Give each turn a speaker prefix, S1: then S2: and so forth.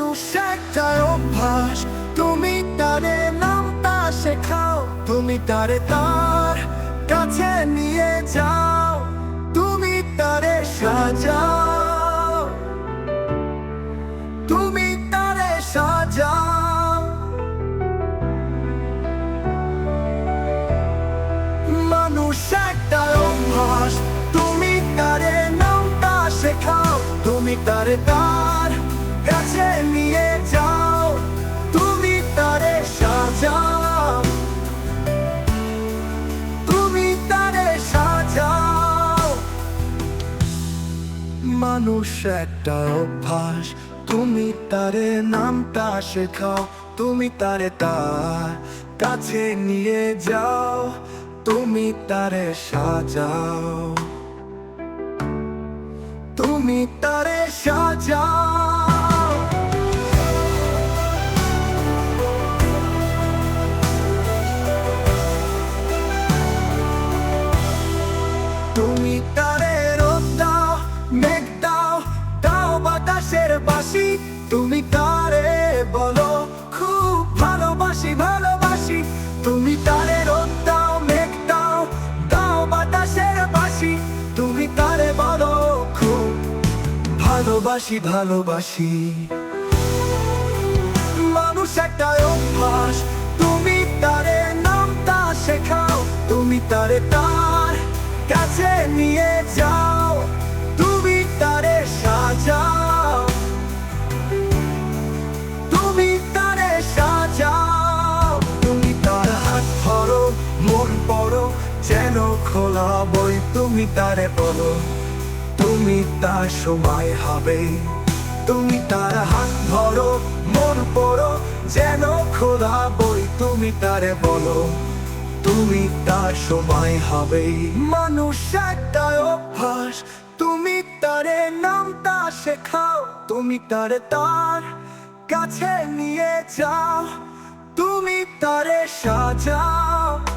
S1: মানুষ একটা তুমি তারে নামটা শেখাও, তুমি তারে তার কাছে নিয়ে যাও। তুমি তারে সাজাও। তুমি তারে সাজাও। মানুষ একটা অভ্যাস। তুমি তারে নামটা শেখাও, তুমি তারে তার কাছে নিয়ে যাও, তুমি তারে সাজাও। তুমি তারে সাজাও। মানুষ একটা অভ্যাস, তুমি তারে নামটা শেখাও, তুমি তারে তার কাছে নিয়ে যাও, তুমি তারে সাজাও। তুমি তারে সাজাও। তুমি তারে রোদ দাও, মেঘ দাও দাও বাতাসের বাসি। তুমি তারে বলো, খুব ভালোবাসি ভালোবাসি। তুমি তারে রোদ দাও, মেঘ দাও দাও বাতাসের বাসি। তুমি তারে বলো, খুব ভালোবাসি ভালোবাসি। মানুষ একটা অভ্যাস মন পড়ো, যেন খোলা বই তুমি তারে বলো তুমি তার সময় হবে, তুমি তার হাত ধরো। মন পড়ো, যেন খোলা বই তুমি তারে বলো। তুমি তার সময় হবে। মানুষ একটা অভ্যাস, তুমি তারে নামটা শেখাও। তুমি তারে তার কাছে নিয়ে যাও। তুমি তারে সাজাও।